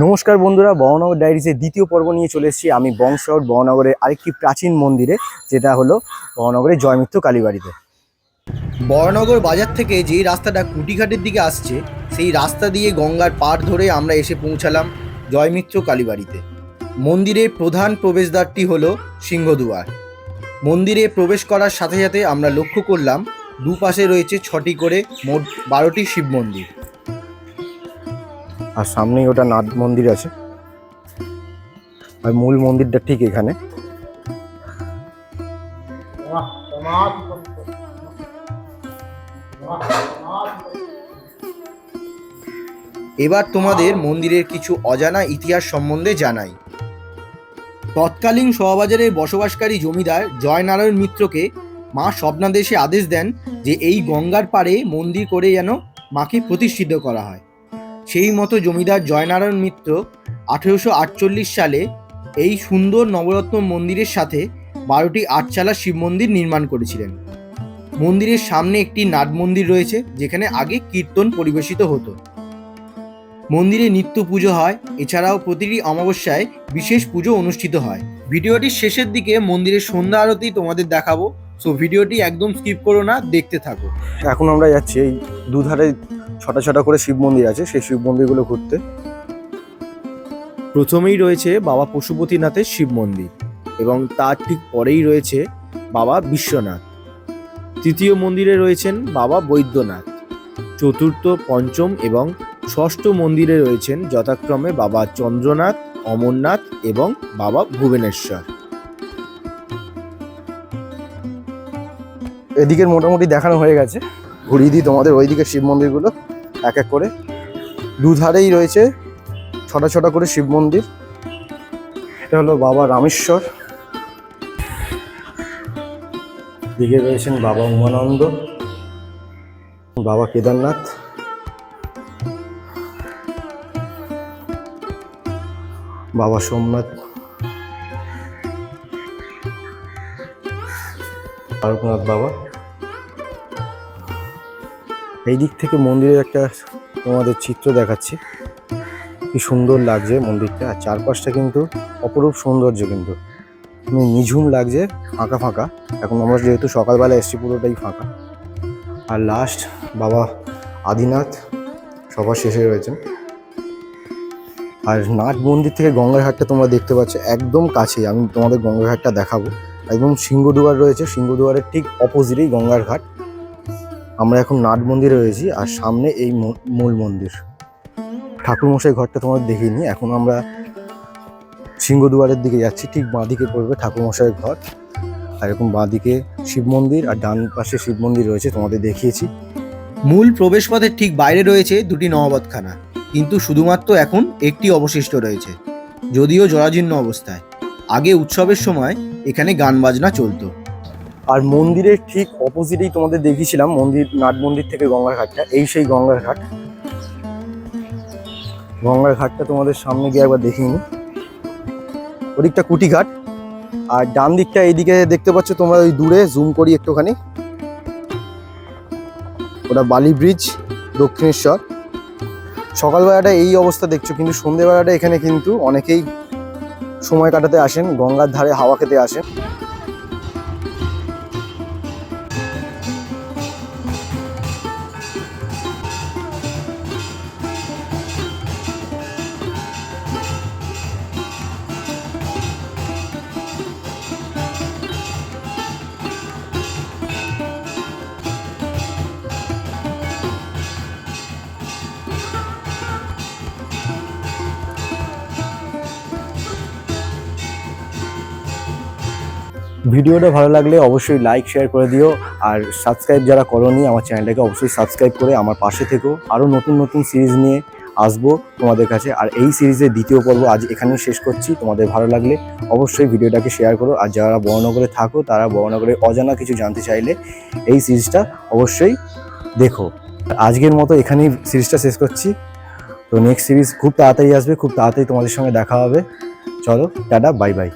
নমস্কার বন্ধুরা বহনগর ডায়েরিজের দ্বিতীয় পর্ব নিয়ে চলে এসেছি। আমি বংশহর বহনগরের আরেকটি প্রাচীন মন্দিরে, যেটা হলো বহনগরের জয়মিত্র কালীবাড়িতে। বড়নগর বাজার থেকে যেই রাস্তাটা কুটিঘাটের দিকে আসছে, সেই রাস্তা দিয়ে গঙ্গার পার ধরে আমরা এসে পৌঁছালাম জয়মিত্র কালীবাড়িতে। মন্দিরের প্রধান প্রবেশদ্বারটি হলো সিংহদুয়ার। মন্দিরে প্রবেশ করার সাথে সাথে আমরা লক্ষ্য করলাম, দুপাশে রয়েছে ছটি করে মোট বারোটি শিব মন্দির। আর সামনেই ওটা নাট মন্দির আছে। আর মূল মন্দিরটা ঠিক এখানে। এবার তোমাদের মন্দিরের কিছু অজানা ইতিহাস সম্বন্ধে জানাই। তৎকালীন শোভাবাজারের বসবাসকারী জমিদার জয়নারায়ণ মিত্রকে মা স্বপ্নাদেশে আদেশ দেন যে এই গঙ্গার পাড়ে মন্দির করে যেন মাকে প্রতিষ্ঠিত করা হয়। সেই মতো জমিদার জয়নারায়ণ মিত্র আঠেরোশো আটচল্লিশ সালে এই সুন্দর নবরত্ন মন্দিরের সাথে বারোটি আটচালা শিব মন্দির নির্মাণ করেছিলেন। মন্দিরের সামনে একটি নাট মন্দির রয়েছে, যেখানে আগে কীর্তন পরিবেশিত হতো। মন্দিরে নিত্য পুজো হয়, এছাড়াও প্রতিটি অমাবস্যায় বিশেষ পুজো অনুষ্ঠিত হয়। ভিডিওটির শেষের দিকে মন্দিরের সন্ধ্যা আরতি তোমাদের দেখাবো। সো ভিডিওটি একদম স্কিপ করো না, দেখতে থাকো। এখন আমরা যাচ্ছি এই দুধারে ছটা ছটা করে শিব মন্দির আছে, সেই শিব মন্দিরগুলো ঘুরতে। প্রথমেই রয়েছে বাবা পশুপতিনাথের শিব মন্দির এবং তার ঠিক পরেই রয়েছে বাবা বিশ্বনাথ। তৃতীয় মন্দিরে রয়েছেন বাবা বৈদ্যনাথ। চতুর্থ, পঞ্চম এবং ষষ্ঠ মন্দিরে রয়েছেন যথাক্রমে বাবা চন্দ্রনাথ, অমরনাথ এবং বাবা ভুবনেশ্বর। এদিকের মোটামুটি দেখানো হয়ে গেছে। ঘুরিয়ে দিই তোমাদের ওইদিকে শিব মন্দিরগুলো। এক এক করে। দুধারেই রয়েছে ছটা ছটা করে শিব মন্দির। এটা হলো বাবা রামেশ্বর। দিকে রয়েছেন বাবা উমানন্দ। বাবা কেদারনাথ। বাবা সোমনাথ। তারকনাথ বাবা। এই দিক থেকে মন্দিরের একটা তোমাদের চিত্র দেখাচ্ছি। কি সুন্দর লাগছে মন্দিরটা। আর চারপাশটা কিন্তু অপরূপ সৌন্দর্য কিন্তু। মানে নিঝুম লাগছে, ফাঁকা ফাঁকা। এখন আমরা যেহেতু সকালবেলা এসছি, পুরোটাই ফাঁকা। আর লাস্ট বাবা আদিনাথ সবার শেষে রয়েছেন। আর নাট মন্দির থেকে গঙ্গার ঘাটটা তোমরা দেখতে পাচ্ছ, একদম কাছেই। আমি তোমাদের গঙ্গার ঘাটটা দেখাবো। একদম সিংহদুয়ার রয়েছে। সিংহদুয়ারের ঠিক অপোজিটেই গঙ্গার ঘাট। আমরা এখন নাট মন্দিরে রয়েছি আর সামনে এই মূল মন্দির। ঠাকুরমশাই ঘরটা তোমাদের দেখিনি এখন আমরা সিংহদুয়ারের দিকে যাচ্ছি, ঠিক বাঁদিকে পড়বে ঠাকুরমশাইয়ের ঘর। আর এরকম বাঁদিকে শিব মন্দির আর ডান পাশে শিব মন্দির রয়েছে, তোমাদের দেখিয়েছি। মূল প্রবেশপথের ঠিক বাইরে রয়েছে দুটি নহবতখানা, কিন্তু শুধুমাত্র এখন একটি অবশিষ্ট রয়েছে, যদিও জরাজীর্ণ অবস্থায়। আগে উৎসবের সময় এখানে গান বাজনা চলতো। আর মন্দিরের ঠিক অপোজিটেই তোমাদের দেখিয়েছিলাম, মন্দির, নাট মন্দির থেকে গঙ্গার ঘাটটা। এই সেই গঙ্গার ঘাট। গঙ্গার ঘাটটা তোমাদের সামনে গিয়ে একবার দেখিয়ে নি ওদিকটা কুটিঘাট আর ডান দিকটা এইদিকে দেখতে পাচ্ছ তোমরা ওই দূরে জুম করি একটুখানি। ওটা বালি ব্রিজ দক্ষিণেশ্বর। সকালবেলাটা এই অবস্থা দেখছ, কিন্তু সন্ধেবেলাটা এখানে কিন্তু অনেকেই সময় কাটাতে আসেন, গঙ্গার ধারে হাওয়া খেতে আসেন। ভিডিওটা ভালো লাগলে অবশ্যই লাইক শেয়ার করে দিও। আর সাবস্ক্রাইব যারা করোনি, আমার চ্যানেলটাকে অবশ্যই সাবস্ক্রাইব করে আমার পাশে থেকো। আরও নতুন নতুন সিরিজ নিয়ে আসব তোমাদের কাছে। আর এই সিরিজের দ্বিতীয় পর্ব আজ এখানেই শেষ করছি। তোমাদের ভালো লাগলে অবশ্যই ভিডিওটাকে শেয়ার করো। আর যারা বড়নগরে থাকো, তারা বর্ণনগরে অজানা কিছু জানতে চাইলে এই সিরিজটা অবশ্যই দেখো। আজকের মতো এখানেই সিরিজটা শেষ করছি। তো নেক্সট সিরিজ খুব তাড়াতাড়ি আসবে। খুব তাড়াতাড়ি তোমাদের সঙ্গে দেখা হবে। চলো, টাটা বাই বাই